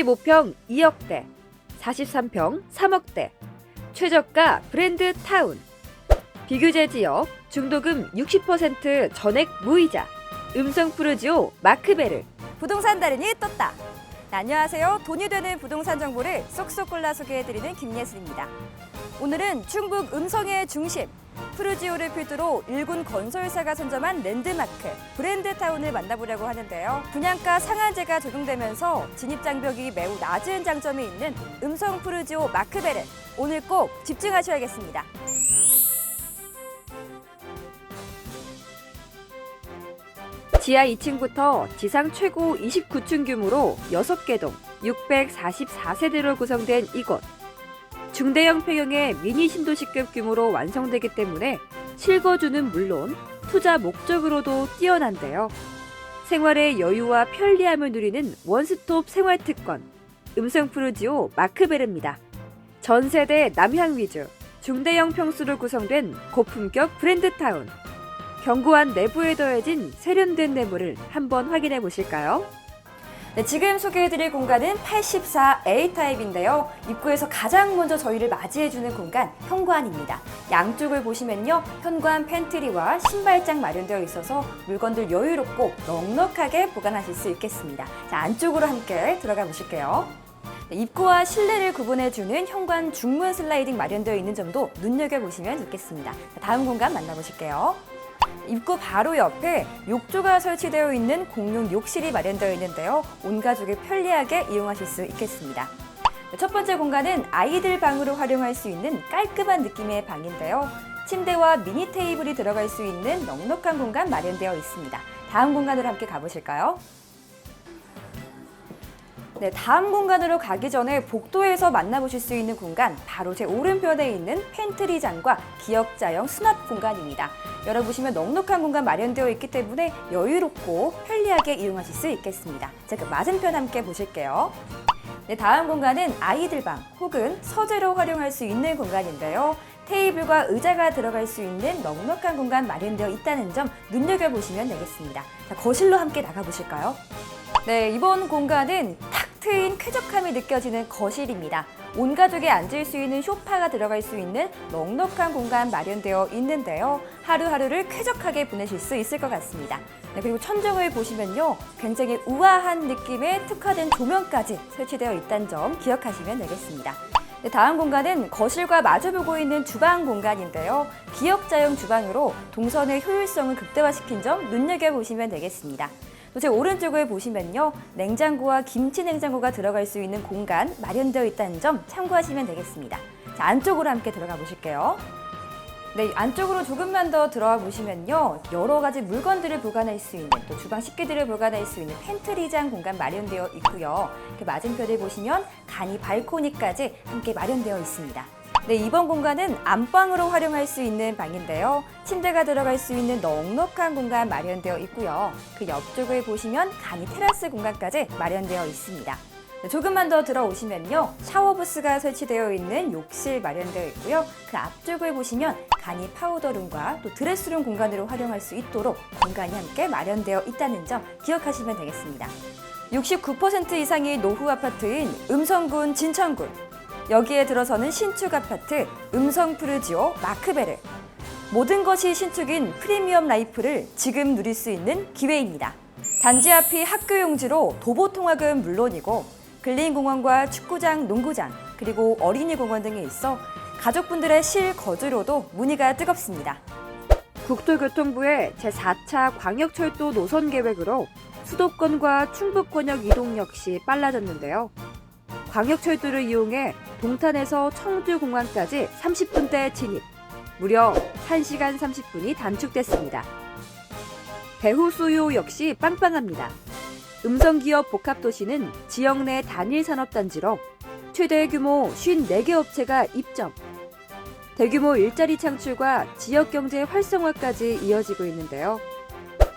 35평 2억대, 43평 3억대, 최저가 브랜드 타운, 비규제 지역, 중도금 60% 전액 무이자, 음성 푸르지오 마크베르, 부동산 달인이 떴다. 네, 안녕하세요. 돈이 되는 부동산 정보를 쏙쏙 골라 소개해드리는 김예슬입니다. 오늘은 충북 음성의 중심, 푸르지오를 필두로 일군 건설사가 선점한 랜드마크, 브랜드타운을 만나보려고 하는데요. 분양가 상한제가 적용되면서 진입장벽이 매우 낮은 장점이 있는 음성 푸르지오 마크베르. 오늘 꼭 집중하셔야겠습니다. 지하 2층부터 지상 최고 29층 규모로 6개 동 644세대로 구성된 이곳. 중대형 평형의 미니 신도시급 규모로 완성되기 때문에 실거주는 물론 투자 목적으로도 뛰어난데요. 생활의 여유와 편리함을 누리는 원스톱 생활 특권. 음성 푸르지오 마크베르입니다. 전 세대 남향 위주 중대형 평수로 구성된 고품격 브랜드 타운. 견고한 내부에 더해진 세련된 내부를 한번 확인해 보실까요? 네, 지금 소개해드릴 공간은 84A 타입인데요. 입구에서 가장 먼저 저희를 맞이해주는 공간 현관입니다. 양쪽을 보시면요, 현관 팬트리와 신발장 마련되어 있어서 물건들 여유롭고 넉넉하게 보관하실 수 있겠습니다. 자, 안쪽으로 함께 들어가 보실게요. 네, 입구와 실내를 구분해주는 현관 중문 슬라이딩 마련되어 있는 점도 눈여겨보시면 좋겠습니다. 자, 다음 공간 만나보실게요. 입구 바로 옆에 욕조가 설치되어 있는 공용 욕실이 마련되어 있는데요. 온 가족이 편리하게 이용하실 수 있겠습니다. 첫 번째 공간은 아이들 방으로 활용할 수 있는 깔끔한 느낌의 방인데요. 침대와 미니 테이블이 들어갈 수 있는 넉넉한 공간 마련되어 있습니다. 다음 공간으로 함께 가보실까요? 네, 다음 공간으로 가기 전에 복도에서 만나보실 수 있는 공간 바로 제 오른편에 있는 팬트리장과 기역자형 수납 공간입니다. 열어보시면 넉넉한 공간 마련되어 있기 때문에 여유롭고 편리하게 이용하실 수 있겠습니다. 자, 그 맞은편 함께 보실게요. 네, 다음 공간은 아이들 방 혹은 서재로 활용할 수 있는 공간인데요. 테이블과 의자가 들어갈 수 있는 넉넉한 공간 마련되어 있다는 점 눈여겨보시면 되겠습니다. 자, 거실로 함께 나가보실까요? 네, 이번 공간은 탁 쾌적함이 느껴지는 거실입니다. 온 가족이 앉을 수 있는 소파가 들어갈 수 있는 넉넉한 공간 마련되어 있는데요. 하루하루를 쾌적하게 보내실 수 있을 것 같습니다. 네, 그리고 천정을 보시면요. 굉장히 우아한 느낌의 특화된 조명까지 설치되어 있다는 점 기억하시면 되겠습니다. 네, 다음 공간은 거실과 마주보고 있는 주방 공간인데요. 기역자형 주방으로 동선의 효율성을 극대화시킨 점 눈여겨보시면 되겠습니다. 또제 오른쪽을 보시면요. 냉장고와 김치 냉장고가 들어갈 수 있는 공간 마련되어 있다는 점 참고하시면 되겠습니다. 자, 안쪽으로 함께 들어가 보실게요. 네, 안쪽으로 조금만 더 들어와 보시면요. 여러 가지 물건들을 보관할 수 있는 또 주방 식기들을 보관할 수 있는 팬트리장 공간 마련되어 있고요. 이렇게 맞은편을 보시면 간이 발코니까지 함께 마련되어 있습니다. 네, 이번 공간은 안방으로 활용할 수 있는 방인데요. 침대가 들어갈 수 있는 넉넉한 공간 마련되어 있고요. 그 옆쪽을 보시면 간이 테라스 공간까지 마련되어 있습니다. 네, 조금만 더 들어오시면요. 샤워 부스가 설치되어 있는 욕실 마련되어 있고요. 그 앞쪽을 보시면 간이 파우더룸과 또 드레스룸 공간으로 활용할 수 있도록 공간이 함께 마련되어 있다는 점 기억하시면 되겠습니다. 69% 이상이 노후 아파트인 음성군 진천군 여기에 들어서는 신축 아파트 음성 푸르지오 마크베르 모든 것이 신축인 프리미엄 라이프를 지금 누릴 수 있는 기회입니다. 단지 앞이 학교 용지로 도보 통학은 물론이고 근린공원과 축구장, 농구장 그리고 어린이 공원 등이 있어 가족분들의 실거주로도 문의가 뜨겁습니다. 국토교통부의 제4차 광역철도 노선 계획으로 수도권과 충북권역 이동 역시 빨라졌는데요. 광역철도를 이용해 동탄에서 청주공항까지 30분대 진입, 무려 1시간 30분이 단축됐습니다. 배후 수요 역시 빵빵합니다. 음성기업 복합도시는 지역 내 단일 산업단지로 최대 규모 54개 업체가 입점, 대규모 일자리 창출과 지역 경제 활성화까지 이어지고 있는데요.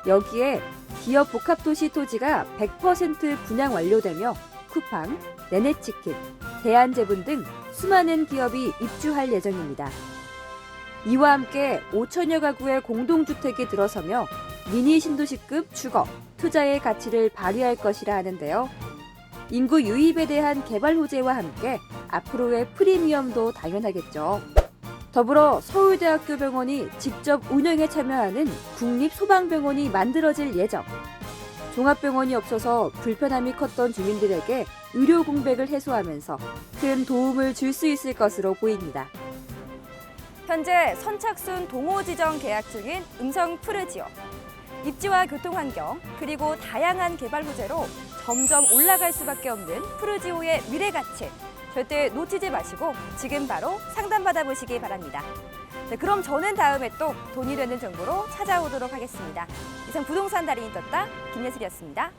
여기에 기업 복합도시 토지가 100% 분양 완료되며 쿠팡, 네네치킨, 대한제분 등 수많은 기업이 입주할 예정입니다. 이와 함께 5천여 가구의 공동주택이 들어서며 미니 신도시급 주거, 투자의 가치를 발휘할 것이라 하는데요. 인구 유입에 대한 개발 호재와 함께 앞으로의 프리미엄도 당연하겠죠. 더불어 서울대학교 병원이 직접 운영에 참여하는 국립소방병원이 만들어질 예정. 종합병원이 없어서 불편함이 컸던 주민들에게 의료 공백을 해소하면서 큰 도움을 줄 수 있을 것으로 보입니다. 현재 선착순 동호 지정 계약 중인 음성 푸르지오. 입지와 교통 환경 그리고 다양한 개발 호재로 점점 올라갈 수밖에 없는 푸르지오의 미래 가치 절대 놓치지 마시고 지금 바로 상담 받아 보시기 바랍니다. 네, 그럼 저는 다음에 또 돈이 되는 정보로 찾아오도록 하겠습니다. 이상 부동산 달인이 떴다 김예슬이었습니다.